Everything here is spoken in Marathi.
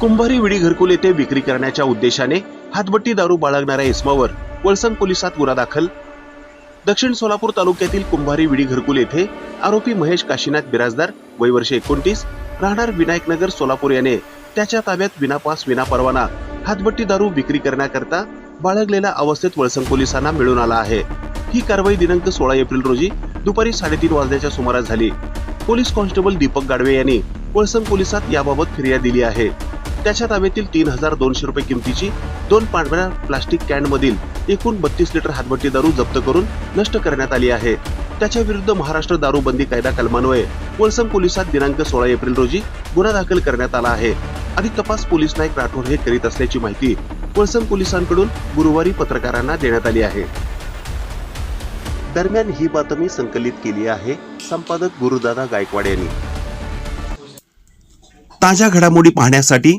कुंभारी विडी घरकुल येथे विक्री करण्याच्या उद्देशाने हातबट्टी दारू बाळगणाऱ्या इस्मावर वळसंग पोलिसात गुन्हा दाखल. दक्षिण सोलापूर तालुक्यातील कुंभारी विडी घरकुल येथे आरोपी महेश काशीनाथ बिराजदार वय वर्ष एकोणतीस राहणार विनायकनगर सोलापूर याने त्याच्या ताब्यात विनापास विनापरवाना हातबट्टी दारू विक्री करण्याकरता बाळगलेल्या अवस्थेत वळसंग पोलिसांना मिळून आला आहे. ही कारवाई दिनांक सोळा एप्रिल रोजी दुपारी साडेतीन वाजण्याच्या सुमारास झाली. पोलीस कॉन्स्टेबल दीपक गाडवे यांनी वळसंग पोलिसात याबाबत फिर्याद दिली आहे. त्याच्या ताब्यातील तीन हजार दोनशे रुपये किमतीची दोन पांढऱ्या प्लास्टिक कॅन मधील एकूण बत्तीस लिटर हातभट्टी दारू जप्त करून नष्ट करण्यात आली आहे. त्याच्या विरुद्ध महाराष्ट्र दारू बंदी कायदा कलमान्वये वळसम पोलिसात दिनांक सोळा एप्रिल रोजी गुन्हा दाखल करण्यात आला आहे. अधिक तपास पोलीस नाईक राठोड हे करीत असल्याची माहिती वळसम पोलिसांकडून गुरुवारी पत्रकारांना देण्यात आली आहे. दरम्यान ही बातमी संकलित केली आहे संपादक गुरुदादा गायकवाड यांनी. ताज्या घडामोडी पाहण्यासाठी